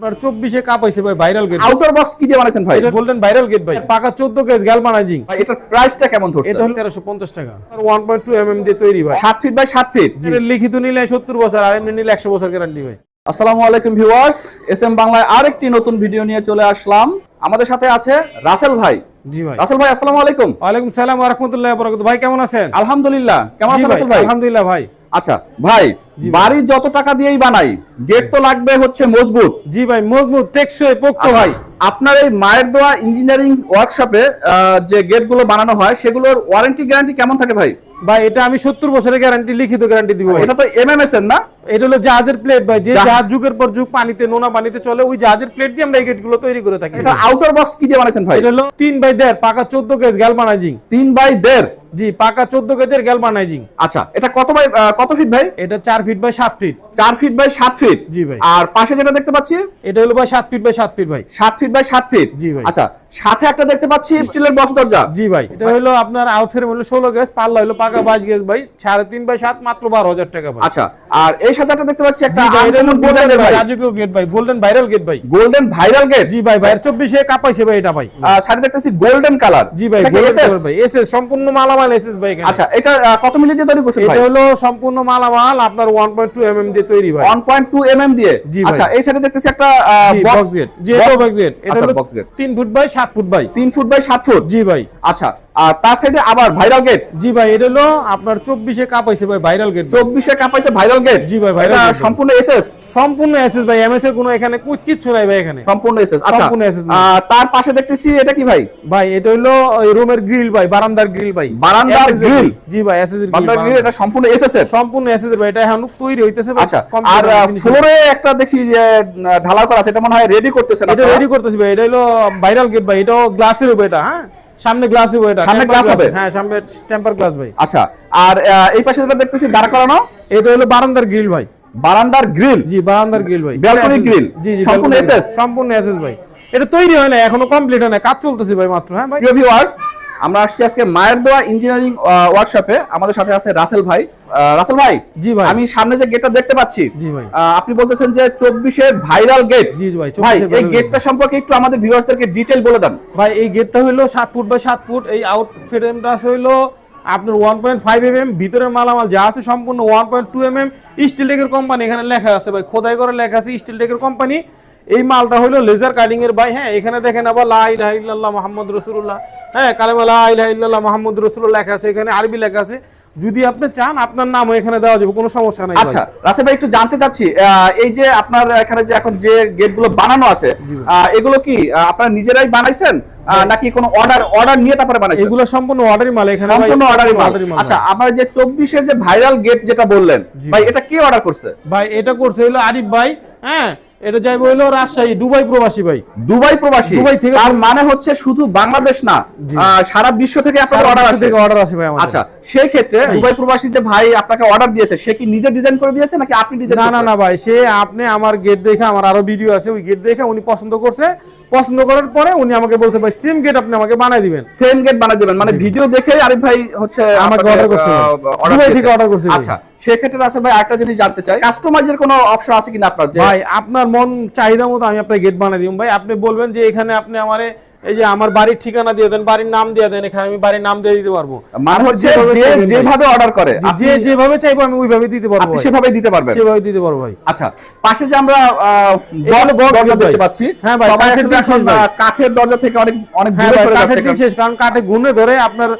আপনার কাপ ভাই viral gate outer box কি দিয়ে বানাইছেন ভাই? এটা গোল্ডেন ভাইরাল গেট ভাই। পাকা চোদ্দ গেজ গ্যালভানাইজিং ভাই এটার প্রাইসটা কেমন ধরছে? এটা টাকা। দিয়ে তৈরি ফিট বাই সাত ফিট এটা লিখিত নিলে সত্তর বছর আর এমনি নিলে একশো বছর গ্যারান্টি ভাই। আসসালামু আলাইকুম ভিউয়ার্স এস এম বাংলায় আরেকটি নতুন ভিডিও নিয়ে চলে আসলাম। আমাদের সাথে আছে রাসেল ভাই। জি ভাই। রাসেল ভাই আসসালামু আলাইকুম। ওয়ালাইকুম সালাম রহমতুল্লাহ বরকত ভাই কেমন আছেন? আলহামদুলিল্লাহ। কেমন আছেন রাসেল ভাই? আলহামদুলিল্লাহ ভাই। আচ্ছা ভাই বাড়ির বাড়ি যত টাকা দিয়েই বানাই গেট তো লাগবে হচ্ছে মজবুত। জি ভাই মজবুত টেকসই পোক্ত আচ্ছা, ভাই। আপনার এই মায়ের দোয়া ইঞ্জিনিয়ারিং ওয়ার্কশপে যে গেটগুলো বানানো হয় সেগুলোর ওয়ারেন্টি গ্যারান্টি কেমন থাকে ভাই? ভাই এটা আমি সত্তর বছরের গ্যারান্টি লিখিত গ্যারান্টি দিব এটা তো এমএমএস এর না? এটা হলো জাহাজের প্লেট ভাই যে জাহাজ- যুগের পর যুগ পানিতে নোনা পানিতে চলে ওই জাহাজের প্লেট দিয়ে আমরা এই গেটগুলো তৈরি করে থাকি। এটা আউটার বক্স কি দিয়ে বানাইছেন ভাই? এটা হলো তিন বাই দেড় পাকা চোদ্দ গেজ গ্যালভানাইজিং তিন বাই দেড়? জি পাকা চোদ্দ গেজের গ্যালভানাইজিং আচ্ছা এটা কত বাই কত ফিট ভাই? এটা চার ফিট বাই সাত ফিট চার ফিট বাই সাত ফিট জি ভাই। আর পাশে যেটা দেখতে পাচ্ছি? এটা হলো ভাই সাত ফিট বাই সাত ফিট ভাই। সাত ফিট বাই সাত ফিট জি ভাই। আচ্ছা সাথে একটা দেখতে পাচ্ছি স্টিলের বক্স দরজা। জি ভাই এটা হলো আপনার আউটফের হলো ষোলো গেজ পাল্লা হলো পাকা বাইশ গেজ ভাই সাড়ে তিন বাই সাত মাত্র বারো হাজার টাকা ভাই। আচ্ছা আর এই সাথে একটা দেখতে পাচ্ছি একটা uncommon গোল্ডেন ভাই রাজকীয় গেট ভাই গোল্ডেন ভাইরাল গেট ভাই। গোল্ডেন ভাইরাল গেট জি ভাই ভাই চব্বিশে কাপাইছে ভাই এটা ভাই। সাথে দেখতেছি গোল্ডেন কালার জি ভাই color ভাই এসএস সম্পূর্ণ মালামাল এসএস ভাই এখানে। আচ্ছা এটা কত মিলি দিয়ে তৈরি করছেন ভাই? এটা হলো সম্পূর্ণ মালামাল আপনার one point two M M দিয়ে তৈরি ভাই। 1.2 এমএম দিয়ে? জি ভাই। আচ্ছা এই সাথে দেখতেছি একটা বক্স গেট জি এটা বক্স গেট এটা আচ্ছা হলো বক্স গেট তিন ফুট বাই সাত ফুট বাই? তিন ফুট বাই সাত ফুট? জি ভাই। আচ্ছা আর তার সাইডে আবার ভাইরাল গেট জি ভাই এটা হলো আপনার চব্বিশে কাপাইছে ভাই ভাইরাল গেট 24 এ কাপাইছে ভাইরাল গেট জি ভাই, viral এটা gate ভাই। সম্পূর্ণ এসএস সম্পূর্ণ এসএস ভাই এমএস এর কোনো এখানে কিচ্ছু নাই ভাই এখানে। সম্পূর্ণ এসএস আচ্ছা। সম্পূর্ণ ভাই। তার পাশে দেখতেছি এটা কি ভাই? ভাই এটা হলো রুমের গ্রিল ভাই বারান্দার গ্রিল ভাই। বারান্দার grill? জি ভাই এসএস এর বান্দার গ্রিল গ্রিল এটা সম্পূর্ণ এসএস এর? সম্পূর্ণ এসএস ভাই এটা এখন তৈরি হইতেছে ভাই আচ্ছা আর ফ্লোরে একটা দেখি যে ঢালাই করা আছে এটা মনে হয় রেডি করতেছে এটা রেডি করতেছি ভাই এটা হলো ভাইরাল গেট ভাই এটা গ্লাসের উপর এটা হ্যাঁ? সামনে গ্লাসই এটা। সামনে glass, হবে? হ্যাঁ সামনে টেম্পার গ্লাস ভাই। আচ্ছা আর এই পাশে যেটা দেখতেছি দাঁড় করানো? এটা হলো বারান্দার গ্রিল ভাই। বারান্দার গ্রিল জি বারান্দার গ্রিল ভাই। ব্যালকনি গ্রিল জি জি সম্পূর্ণ এসএস। সম্পূর্ণ এসএস ভাই। এটা তৈরি হয় না এখনও কমপ্লিট হয় না। কাজ চলতেছে ভাই মাত্র হ্যাঁ ভাই? প্রিয় ভিউয়ার্স আমরা আসছি আজকে মায়ের দোয়া ইঞ্জিনিয়ারিং ওয়ার্কশপে আমাদের সাথে আছে রাসেল ভাই। রাসেল ভাই জি ভাই। আমি সামনে যে গেটটা দেখতে পাচ্ছি জি ভাই। আপনি বলতেছেন যে চব্বিশের ভাইরাল গেট জি ভাই ভাই এই গেটটা সম্পর্কে একটু আমাদের ভিউয়ার্সদেরকে ডিটেল বলে দেন। ভাই এই গেটটা হইল সাত ফুট বাই সাত ফুট। এই আউট ফ্রেমটা হইল আপনার one point five M M ভিতরের মালামাল যা আছে সম্পূর্ণ one point two M M steel টেকের company এখানে লেখা আছে ভাই। খোদাই করে লেখা আছে স্টিল টেকের কোম্পানি এই মালটা হইল লেজার কাটিং এর ভাই হ্যাঁ এখানে দেখেন আবার লা ইলাহা ইল্লাল্লাহ মুহাম্মদ রাসূলুল্লাহ। হ্যাঁ কালেমা লা ইলাহা ইল্লাল্লাহ মুহাম্মদ রাসূলুল্লাহ লেখা আছে এখানে আরবি লেখা আছে। যদি আপনি চান আপনার নামও এখানে দেওয়া যাবে কোনো সমস্যা নাই আচ্ছা রাসেল ভাই একটু জানতে চাচ্ছি এই যে আপনার এখানে যে এখন যে গেটগুলো বানানো আছে এগুলো কি আপনারা নিজেরাই বানাইছেন আহ, নাকি কোনো অর্ডার অর্ডার নিয়ে তারপরে বানাইছেন? এগুলো সম্পূর্ণ অর্ডারি মাল এখানে সম্পূর্ণ অর্ডারই মাল। আচ্ছা। আপনার যে চব্বিশের যে ভাইরাল গেট যেটা বললেন ভাই এটা কে অর্ডার করছে? ভাই এটা করছে হইল আরিফ ভাই হ্যাঁ এটা যাইবো রাজশাহী দুবাই প্রবাসী ভাই। দুবাই প্রবাসী। দুবাই থেকে- তার মানে হচ্ছে শুধু বাংলাদেশ না সারা বিশ্ব থেকে আপনাদের অর্ডার থেকে অর্ডার আছে ভাই আমাদের। আচ্ছা সেই ক্ষেত্রে দুবাই প্রবাসী যে ভাই আপনাকে অর্ডার দিয়েছে সে কি নিজে ডিজাইন করে দিয়েছে নাকি আপনি ডিজাইন না না না ভাই সে আপনি আমার গেট দেখে আমার আরও ভিডিও আছে ওই গেট দেখে উনি পছন্দ করছে। পছন্দ করার পরে উনি আমাকে বলছে ভাই সেম গেট আপনি আমাকে বানাই দিবেন। সেম গেট বানাই দিবেন মানে ভিডিও দেখে আরিফ ভাই হচ্ছে আমাকে অর্ডার করছে। দুবাই থেকে order করছে আচ্ছা সেক্ষেত্রে রাসেল ভাই একটা জিনিস জানতে চাই। কাস্টমাইজের কোনো অপশন আছে কিনা আপনার ভাই আপনার মন চাহিদা মতো আমি আপনার গেট বানাই দিব। ভাই আপনি বলবেন যে এখানে আপনি আমারে এই যে আমার বাড়ির ঠিকানা দিয়ে দেন বাড়ির নাম দিয়ে দেন এখানে আমি বাড়ির নাম দিয়ে দিতে পারব। মানে হচ্ছে যেভাবে যে যেভাবে অর্ডার করে যে যেভাবে চাইব আমি ওইভাবে দিতে পারব সেভাবে দিতে পারবেন। সেভাবে দিতে পারব ভাই। আচ্ছা পাশে যে আমরা দরজা দেখতে পাচ্ছি। হ্যাঁ ভাই, কাঠের দরজা থেকে অনেক অনেক হ্যাঁ কাঠের দিন শেষ কারণ কাঠে গুনে ধরে আপনার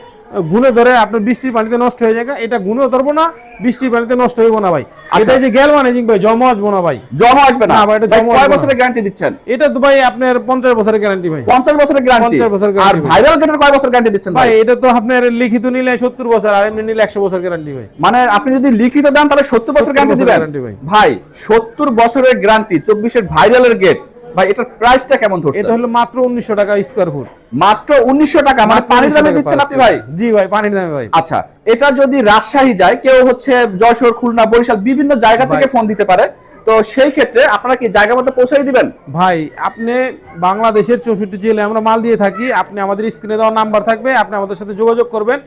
গুনে ধরে আপনার বৃষ্টির পানিতে নষ্ট হয়ে যায় এটা গুনেও ধরবো না বৃষ্টির পানিতে নষ্ট হইব না ভাই। আচ্ছা। এটা যে গেল মানে ভাই জমা আসব না ভাই। জমা আসবে না। ভাই, এটা জমা কয় বছরের গ্যারান্টি দিচ্ছেন? এটা তো ভাই আপনার পঞ্চাশ বছরের গ্যারান্টি ভাই। পঞ্চাশ বছরের গ্যারান্টি 50 বছরের আর ভাই। ভাইরাল গেটের কয় বছর গ্যারান্টি দিচ্ছেন ভাই এটা তো আপনার লিখিত নিলে সত্তর বছর আর এমনি নিলে একশো বছর গ্যারান্টি ভাই। মানে আপনি যদি লিখিত দেন তাহলে সত্তর বছর গ্যারান্টি দিবেন? ভাই। ভাই সত্তর বছরের গ্যারান্টি চব্বিশের ভাইরালের গেট ভাই এটার প্রাইসটা কেমন ধরছে? এটা হলো মাত্র উনিশশো টাকা স্কোয়ার ফুট মাত্র উনিশশো টাকা মানে পানির দামে দিচ্ছেন আপনি ভাই? জি ভাই পানির দামে ভাই। আচ্ছা এটা যদি রাজশাহী যায় কেউ হচ্ছে যশোর খুলনা বরিশাল বিভিন্ন জায়গা থেকে ফোন দিতে পারে। তো সেই ক্ষেত্রে আপনারা কি জায়গা মতো পৌঁছাই দিবেন? ভাই আপনি বাংলাদেশের চৌষট্টি জেলে আমরা মাল দিয়ে থাকি আপনি আমাদের স্ক্রিনে দেওয়া নাম্বার থাকবে আপনি আমাদের সাথে যোগাযোগ করবেন।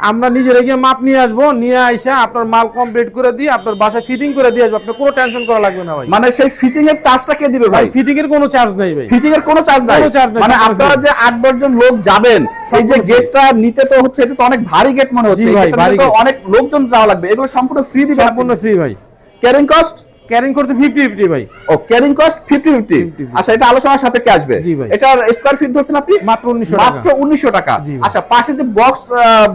আমরা নিজেরা গিয়ে মাপ নিয়ে আসব নিয়ে আইসা আপনার মাল কমপ্লিট করে দিয়ে আপনার বাসায় ফিটিং করে দিয়ে আসব। আপনার কোনো টেনশন করা লাগবে না ভাই। মানে সেই ফিটিং এর চার্জটা কে দিবে ভাই? ফিটিং এর কোনো চার্জ নেই ভাই। ফিটিং এর কোনো চার্জ নাই? কোনো charge নাই, মানে আপনারা। যে আট দশজন লোক যাবেন এই যে। গেটটা নিতে তো হচ্ছে এটা তো অনেক ভারী গেট মনে হচ্ছে। ভাই, অনেক লোকজন যাওয়া লাগবে এগুলো সম্পূর্ণ ফ্রি দিবেন সম্পূর্ণ ফ্রি ভাই। ক্যারিং কস্ট ক্যারিং করতে ফিফটি ফিফটি ভাই। ও ক্যারিং কস্ট ফিফটি ফিফটি 50-50 আচ্ছা এটা আলোচনার সাপেক্ষে আসবে। এটার স্কোয়ার ফিট ধরছেন আপনি? মাত্র 1900 টাকা। মাত্র উনিশশো টাকা। আচ্ছা পাশে যে বক্স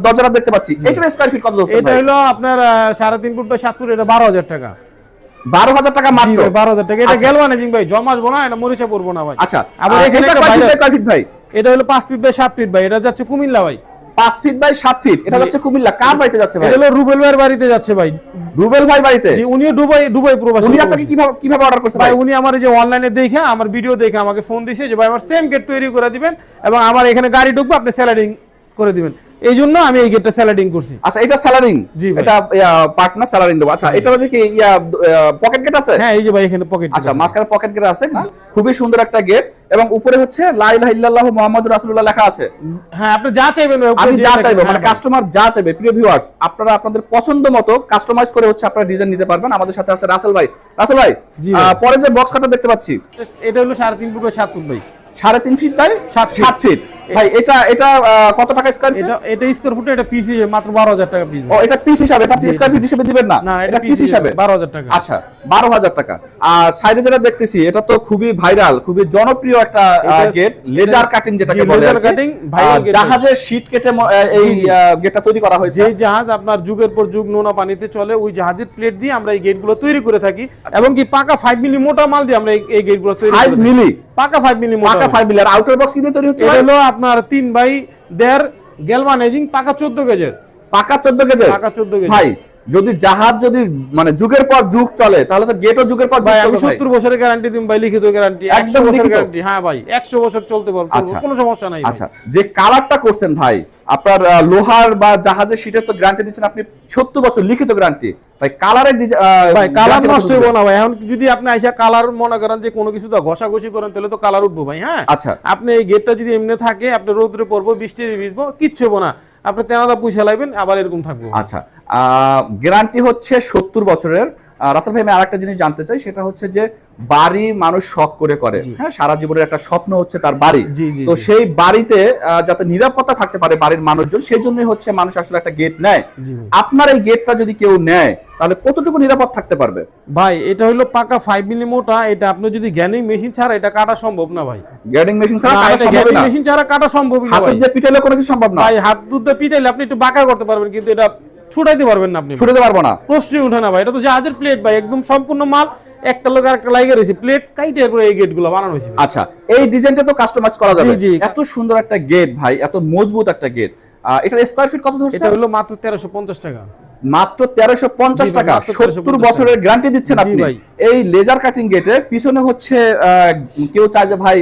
দরজাটা দেখতে পাচ্ছি এটার স্কোয়ার ফিট কত ধরছেন এটা হলো আপনার আহ, সাড়ে তিন ফুট বা সাত ফুট এটা বারো হাজার টাকা। বারো হাজার টাকা মাত্র? বারো হাজার টাকা। এটা আচ্ছা। গেল ম্যানেজিং ভাই জমা আসব না এটা মরিচা পড়ব না ভাই। আচ্ছা আবার এখানে এটা বাই ভাই? এটা হলো পাঁচ ফিট বাই সাত ফিট ভাই এটা যাচ্ছে কুমিল্লা ভাই। পাঁচ ফিট বাই সাত ফিট এটা। হচ্ছে কুমিল্লা। কার বাড়িতে যাচ্ছে ভাই? এটা রুবেল ভাইয়ের বাড়িতে যাচ্ছে ভাই। রুবেল ভাই বাড়িতে? উনিও দুবাই দুবাই প্রবাসী। উনি আপনাকে কীভাবে কীভাবে অর্ডার করছে ভাই উনি আমার এই যে অনলাইনে দেখে আমার ভিডিও দেখে আমাকে ফোন দিয়েছে যে ভাই আমার সেম গেট তৈরি করে দিবেন এবং আমার এখানে গাড়ি ঢুকবে আপনি স্যালারিং করে দিবেন। এই জন্য আমি এই গেটটা স্যালাডিং করছি। আচ্ছা এটা। এটা পার্টনার দেবো। আচ্ছা এটা হচ্ছে কি ইয়া পকেট গেট আছে? হ্যাঁ এই যে ভাই এখানে পকেট আচ্ছা মাঝখানে পকেট গেট আছে। খুবই সুন্দর একটা গেট এবং উপরে হচ্ছে লা ইলাহা ইল্লাল্লাহু মুহাম্মাদুর রাসূলুল্লাহ লেখা আছে। হ্যাঁ আপনি যা চাইবেন আমি যা। চাইব মানে হ্যাঁ কাস্টমার যা চাইবে প্রিয় ভিউয়ার্স আপনারা আপনাদের পছন্দ মতো কাস্টমাইজ করে হচ্ছে আপনারা ডিজাইন নিতে পারবেন। আমাদের সাথে আছে রাসেল ভাই। রাসেল ভাই পরে যে বক্স কাটা দেখতে পাচ্ছি। এটা হলো সাড়ে তিন ফুট বাই সাত ফুট ভাই। সাড়ে তিন ফিট বাই সাত ফিট। ভাই এটা এটা কত টাকা স্কোয়ার ফিট এটা এটা স্কোয়ার ফুটে এটা পিস মাত্র বারো হাজার টাকা পিস ও এটা পিস হিসাবে এটা আপনি স্কোয়ার ফিট হিসেবে দিবেন না? না এটা পিস হিসাবে? বারো হাজার টাকা। আচ্ছা বারো হাজার টাকা। আর সাইডে যেটা দেখতেছি এটা তো খুবই ভাইরাল খুবই জনপ্রিয় একটা গেট লেজার কাটিং যেটাকে বলে laser আর কি। cutting, viral জাহাজের শীট কেটে এই। গেটটা তৈরি করা হয়েছে। যে জাহাজ আপনার যুগের পর যুগ নোনা পানিতে চলে ওই জাহাজের প্লেট দিয়ে আমরা এই গেটগুলো তৈরি করে থাকি। এবং কি পাকা ফাইভ মিলি মোটা মাল দিয়ে আমরা এই- গেটগুলো তৈরি ফাইভ করে থাকি। মিলি পাকা ফাইভ মিলি মোটা পাকা মাল। ফাইভ মিলি আর আউটার বক্স কি দিয়ে তৈরি হচ্ছে এটা হলো আপনার তিন বাই দেড় গ্যালভানাইজিং পাকা চোদ্দ গেজের পাকা চোদ্দ কেজের পাকা 14 কেজি। ভাই যদি জাহাজ যদি মানে যুগের পর যুগ চলে তাহলে তো গেটও যুগের পর ভাই আমি চলবে ভাই। সত্তর বছরের গ্যারান্টি দিন ভাই লিখিত গ্যারান্টি একদম একশো বছর লিখিত? গ্যারান্টি হ্যাঁ ভাই একশো বছর চলতে পারব আচ্ছা। কোনো সমস্যা নাই। আচ্ছা যে কালারটা করছেন ভাই আপনার লোহার বা জাহাজের শীটের তো গ্যারান্টি দিচ্ছেন আপনি সত্তর বছর লিখিত গ্যারান্টি ভাই কালারের ভাই কালার নষ্ট হইব না ভাই এখন যদি আপনি আইসা কালার মনে করেন যে কোনো কিছু তো ঘষাঘষি করেন তাহলে তো কালার উঠবো ভাই হ্যাঁ আচ্ছা। আপনি এই গেটটা যদি এমনি থাকে আপনি রোদ্রে পড়ব বৃষ্টি ভিজবো কিচ্ছু হব না আপনি তেনাদা পয়সা লাগবেন আবার এরকম থাকবে। আচ্ছা গ্যারান্টি হচ্ছে সত্তর বছরের রাসেল ভাই আমি আরেকটা জিনিস জানতে চাই সেটা হচ্ছে যে বাড়ি মানুষ শখ করে করে। হ্যাঁ সারা জীবনের একটা স্বপ্ন হচ্ছে তার বাড়ি। তো সেই বাড়িতে যাতে নিরাপত্তা থাকতে পারে বাড়ির মানুষজন সেই জন্যই হচ্ছে মানুষ আসলে একটা গেট নেয়। আপনার এই গেটটা যদি কেউ নেয় তাহলে কতটুকু নিরাপদ থাকতে পারবে? ভাই এটা হলো পাকা ফাইভ মিলি মোটা এটা আপনি যদি জ্ঞানী মেশিন ছাড়া এটা কাটা সম্ভব না ভাই। গ্যাডিং মেশিন ছাড়া না, কাটা সম্ভব না। মেশিন ছাড়া কাটা সম্ভবই না দিয়ে পিটালে কোনো কিছু সম্ভব না। ভাই হাত দুধ দিয়ে পিটাইলে আপনি একটু বাঁকা করতে পারবেন কিন্তু এটা ছুটাইতে পারবেন না আপনি। ছুটাইতে পারব না। প্রশ্নই উঠে না ভাই এটা তো জাহাজের প্লেট ভাই একদম সম্পূর্ণ মাল একটা লোক আরেকটা লাইগে রয়েছে প্লেট কাইটে করে এই গেটগুলো বানানো হয়েছে আচ্ছা এই ডিজাইনটা তো কাস্টমাইজ করা যাবে। এত সুন্দর একটা গেট ভাই এত মজবুত একটা গেট এটার স্কোয়ার ফিট কত ধরছে এটা হলো মাত্র তেরোশো পঞ্চাশ টাকা। মাত্র তেরোশো পঞ্চাশ টাকা। সত্তর বছরের গ্যারান্টি দিচ্ছেন আপনি। এই লেজার কাটিং গেটে পিছনে হচ্ছে কেউ চায় যে ভাই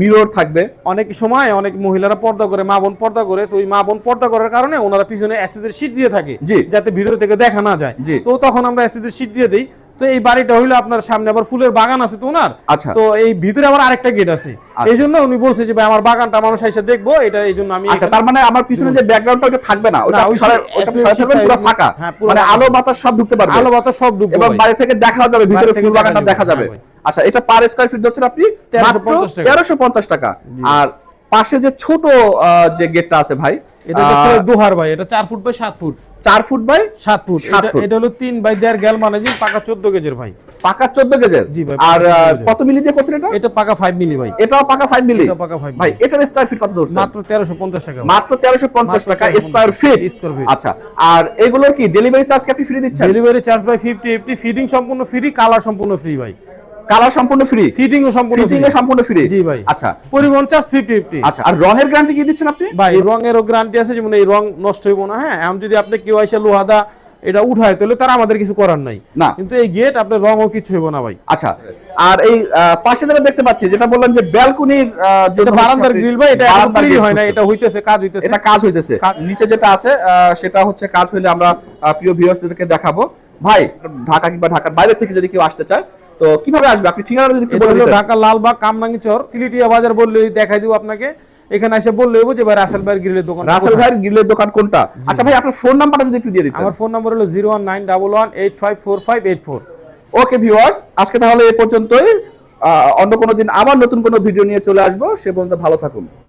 মিরর থাকবে। অনেক সময় অনেক মহিলারা পর্দা করে মা বোন পর্দা করে তো ওই মা বোন পর্দা করার কারণে ওনারা পিছনে অ্যাসিডের শীট দিয়ে থাকে। যাতে ভিতরে থেকে দেখা না যায়। তো তখন আমরা অ্যাসিডের শীট দিয়ে দিই। তো এই বাড়িটা হইল আপনার সামনে আবার ফুলের বাগান আছে তো ওনার। আচ্ছা। তো এই ভিতরে আবার আরেকটা গেট আছে। আচ্ছা। এই জন্য উনি বলছে যে ভাই আমার বাগানটা মানুষ এসে দেখব এটা এই জন্য আমি আচ্ছা তার মানে আমার পিছনে যে ব্যাকগ্রাউন্ডটা ওটা থাকবে না। ওটা এসে পুরো ফাঁকা। হ্যাঁ, মানে আলো বাতাস সব ঢুকতে পারবে। আলো বাতাস সব ঢুকবে এবং। বাইরে থেকে দেখা যাবে ভিতরে ফুল বাগানটা দেখা যাবে, হ্যাঁ আচ্ছা এটা পার স্কয়ার ফিট হচ্ছে আপনি? 1350 টাকা। তেরোশো পঞ্চাশ টাকা। আর পাশে যে ছোট আহ, যে গেটটা আছে ভাই এটা হচ্ছে দোহার ভাই এটা চার ফুট বাই সাত ফুট। চার ফুট বাই সাত ফুট। এটা- হলো তিন বাই দেড় গ্যাল মানে পাকা চোদ্দ গেজের ভাই। পাকা চোদ্দ গেজের? জি ভাই, আর 14 আহ, গেজের। কত মিলি দিয়ে করছেন এটা? এটা পাকা ফাইভ মিলি ভাই। এটাও পাকা ফাইভ মিলি? এটাও পাকা 5 ভাই এটার স্কয়ার ফিট কত ধরছে মাত্র তেরোশো পঞ্চাশ টাকা মাত্র তেরোশো পঞ্চাশ টাকা 1350 স্কয়ার ফিট square feet। আচ্ছা আর এগুলোর কি ডেলিভারি চার্জ কি আপনি ফ্রি দিচ্ছেন? Delivery charge by fifty fifty fitting সম্পূর্ণ ফ্রি কালার সম্পূর্ণ ফ্রি ভাই। কালার সম্পূর্ণ ফ্রি ফিটিং ও সম্পূর্ণ ফিটিং সম্পূর্ণ ফ্রি জি ভাই। আচ্ছা। পরিবহন চার্জ ফিফটি ফিফটি আচ্ছা আর রঙের গ্যারান্টি কি দিচ্ছেন আপনি? ভাই রঙেরও গ্যারান্টি আছে যেমন এই রং নষ্ট হইব না হ্যাঁ? এখন যদি আপনি কেউ লোহাদা এটা উঠায় তাহলে তার আমাদের কিছু করার নাই। না। কিন্তু এই গেট আপনার রঙও কিছু হইব না ভাই। আচ্ছা আর এই পাশে যেটা দেখতে পাচ্ছি যেটা বললাম যে ব্যালকনির এটা বারান্দার গ্রিল ভাই এটা তৈরি হয় না এটা হইতেছে কাজ হইতেছে। এটা কাজ হইতেছে। নিচে যেটা আছে সেটা হচ্ছে কাজ হইলে আমরা প্রিয় ভিউয়ার্সদেরকে দেখাবো। ভাই ঢাকা কিংবা ঢাকার বাইরে থেকে যদি কেউ আসতে চায় তো কীভাবে আসবে? আপনি ঠিকানা যদি বলে দিতেন। ঢাকা লালবাগ কামরাঙ্গি চর সিলিটিয়া বাজার বললে দেখাই দিব আপনাকে। এখানে এসে বললে হইব যে ভাই রাসেল ভাইয়ের গ্রিলের দোকান রাসেল ভাইয়ের গ্রিলের দোকান কোনটা? আচ্ছা ভাই আপনার ফোন নাম্বারটা যদি একটু দিয়ে দিতেন। আমার ফোন নাম্বার হলো zero one nine double one eight five four five eight four. Okay viewers আজকে তাহলে এ পর্যন্তই। অন্য কোনো দিন আবার নতুন কোনো ভিডিও নিয়ে চলে আসব। সে পর্যন্ত ভালো থাকুন।